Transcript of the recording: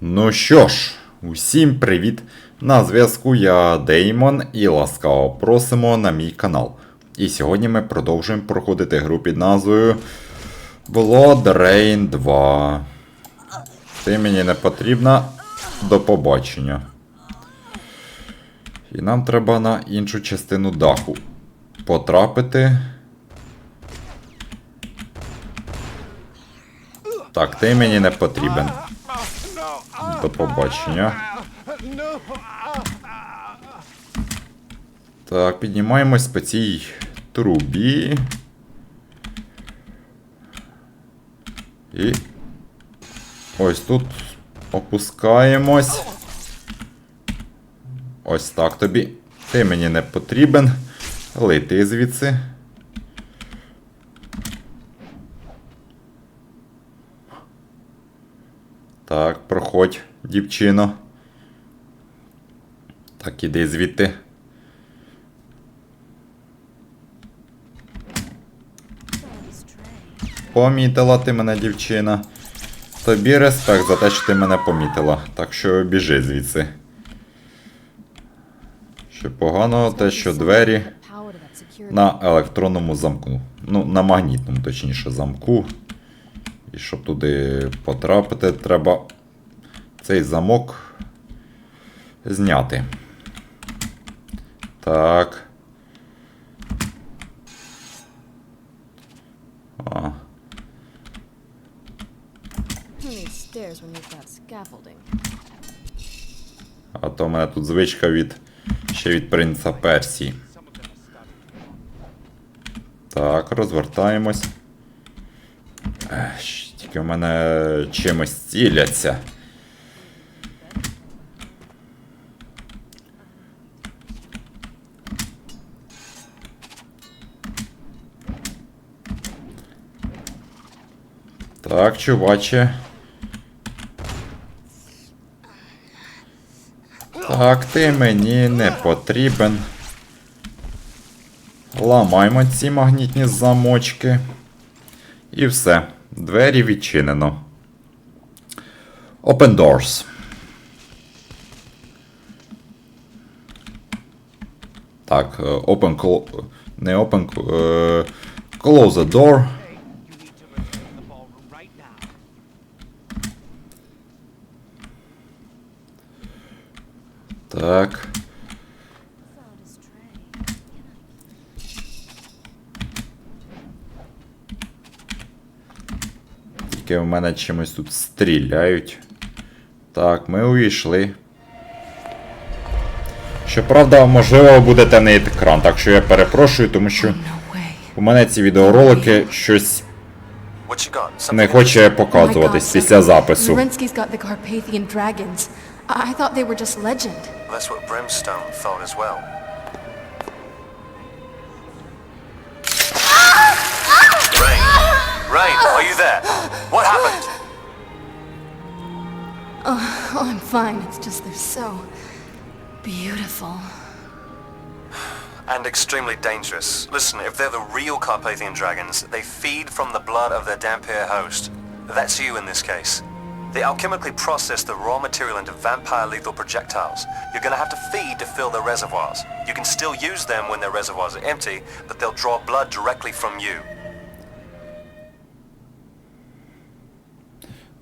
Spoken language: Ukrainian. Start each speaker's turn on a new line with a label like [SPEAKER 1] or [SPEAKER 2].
[SPEAKER 1] Ну що ж, усім привіт! На зв'язку я Деймон і ласкаво просимо на мій канал. І сьогодні ми продовжуємо проходити гру під назвою Blood Rain 2. Ти мені не потрібна. До побачення. І нам треба на іншу частину даху потрапити. Так, ти мені не потрібен. До побачення. Так, піднімаємось по цій трубі. І. Ось тут опускаємось. Ось так тобі. Ти мені не потрібен. Лети звідси. Так, проходь, дівчино. Так, іди звідти. Помітила ти мене, дівчина. Тобі респект за те, що ти мене помітила. Так що біжи звідси. Ще погано те, що двері на електронному замку. Ну, на магнітному, точніше, замку. І щоб туди потрапити, треба цей замок зняти. Так. А, то в мене тут звичка від ще від принца Персії. Так, розвертаємось. Тільки в мене чимось ціляться. Так, чуваче. Так, ти мені не потрібен. Ламаємо ці магнітні замочки. І все. Двері відчинено. Open doors. Так, е, open clo- не open. е, Close the door. Так. Тільки в мене чимось тут стріляють. Так, ми увійшли. Щоправда, можливо, буде темний екран, так що я перепрошую, тому що у мене ці відеоролики щось не хоче показуватись після запису.
[SPEAKER 2] Zelensky's got the Carpathian dragons. I, I thought they were just legend.
[SPEAKER 3] That's what Brimstone thought as well. Rain, Rain, are you there? What happened?
[SPEAKER 2] Oh, I'm fine. It's just they're so beautiful.
[SPEAKER 3] And extremely dangerous. Listen, if they're the real Carpathian dragons, they feed from the blood of their Dampier host. That's you in this case. They alchemically process the raw material into vampire lethal projectiles. You're gonna have to feed to fill their reservoirs. You can still use them when their reservoirs are empty, but they'll draw blood directly from you.